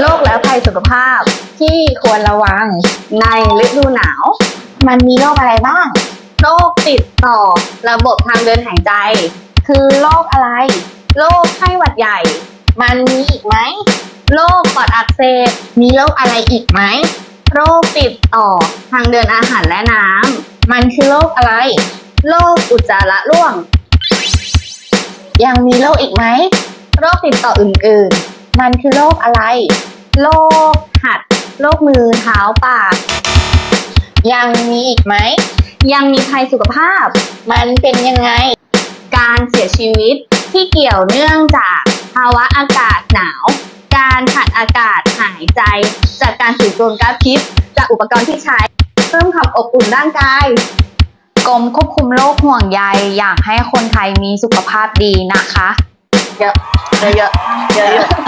โรคและภัยสุขภาพที่ควรระวังในฤดูหนาว มันมีโรคอะไรบ้าง โรคติดต่อระบบทางเดินหายใจ คือโรคอะไร โรคไข้หวัดใหญ่ มันมีอีกไหม โรคปอดอักเสบ มีโรคอะไรอีกไหม โรคติดต่อทางเดินอาหารและน้มันคือโรคอะไรำโรคอุจจาระร่วง ยังมีโรคอีกไหม โรคติดต่ออื่นมันคือโรคอะไรๆ โรคหัดโรคมือเท้าปาก ยังมีอีกไหม ยังมีภัยสุขภาพ มันเป็นยังไง การเสียชีวิตที่เกี่ยวเนื่องจากภาวะอากาศหนาว การขาดอากาศหายใจ จากการสูดดมก๊าซพิษ จากอุปกรณ์ที่ใช้ เพิ่มความอบอุ่นร่างกาย กรมควบคุมโรคห่วงใยอยากให้คนไทยมีสุขภาพดีนะคะ เยอะ เยอะ เยอะเยอะ